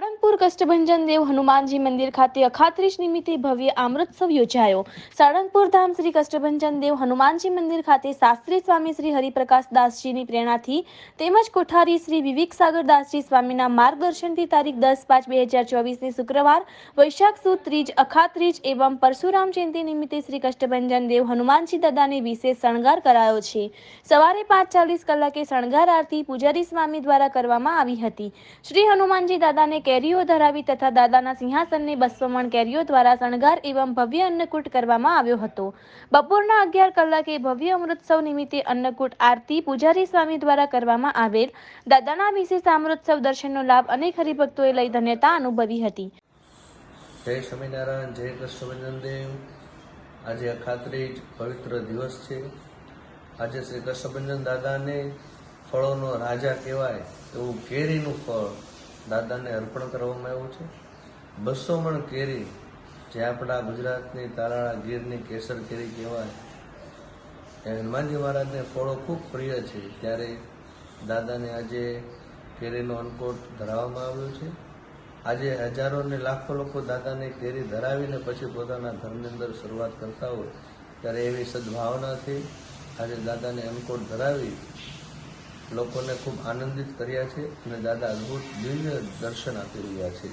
સાળંગપુર કષ્ટભંજન દેવ હનુમાનજી મંદિર ખાતે અખાત્રીસ નિમિત્તે ભવ્ય અમૃતસવ યોજાયો. સાળંગપુર ધામ શ્રી કષ્ટભંજન દેવ હનુમાનજી મંદિર ખાતે શાસ્ત્રી સ્વામી શ્રી હરિપ્રકાશ દાસજીની પ્રેરણાથી તેમજ કોઠારી શ્રી વિવેક સાગર દાસજી સ્વામીના માર્ગદર્શનથી તારીખ દસ પાંચ બે હજાર ચોવીસની શુક્રવાર વૈશાખ સુદ ત્રીજ અખાત્રીજ એવં પરશુરામ જયંતિ નિમિત્તે શ્રી કષ્ટભંજન દેવ હનુમાનજી દાદાને વિશેષ શણગાર કરાયો છે. સવારે પાંચ ચાલીસ કલાકે શણગાર આરતી પૂજારી સ્વામી દ્વારા કરવામાં આવી હતી. શ્રી હનુમાનજી દાદાને કેરીઓ ધરાવી તથા દાદાના સિંહાસનને બસવમણ કેરીઓ દ્વારા શણગાર એવં ભવ્ય અન્નકૂટ કરવામાં આવ્યો હતો. બપોરના અગિયાર કલાકે ભવ્ય અમૃતસવ નિમિત્તે અન્નકૂટ આરતી પૂજારી સ્વામી દ્વારા કરવામાં આવેલ. દાદાના વિશેષ અમૃતસવ દર્શનનો લાભ અનેક હરિભક્તોએ લઈ ધન્યતા અનુભવી હતી. જય સ્વામિનારાયણ, જય કૃષ્ણભંજન દેવ. આજે અખાત્રીજ પવિત્ર દિવસ છે. આજે શ્રી કૃષ્ણભંજન દાદાને ફળોનો રાજા કહેવાય એવું કેરીનું ફળ દાદાને અર્પણ કરવામાં આવ્યું છે. બસો મણ કેરી જે આપણા ગુજરાતની તાલાળા ગીરની કેસર કેરી કહેવાય, એ હનુમાનજી મહારાજને ફળો ખૂબ પ્રિય છે. ત્યારે દાદાને આજે કેરીનો અન્નકોટ ધરાવવામાં આવ્યો છે. આજે હજારો ને લાખો લોકો દાદાને કેરી ધરાવીને પછી પોતાના ઘરની અંદર શરૂઆત કરતા હોય, ત્યારે એવી સદભાવનાથી આજે દાદાને અન્નકોટ ધરાવી લોકોને ખૂબ આનંદિત કર્યા છે અને દાદા અદ્ભુત દિવ્ય દર્શન આપી રહ્યા છે.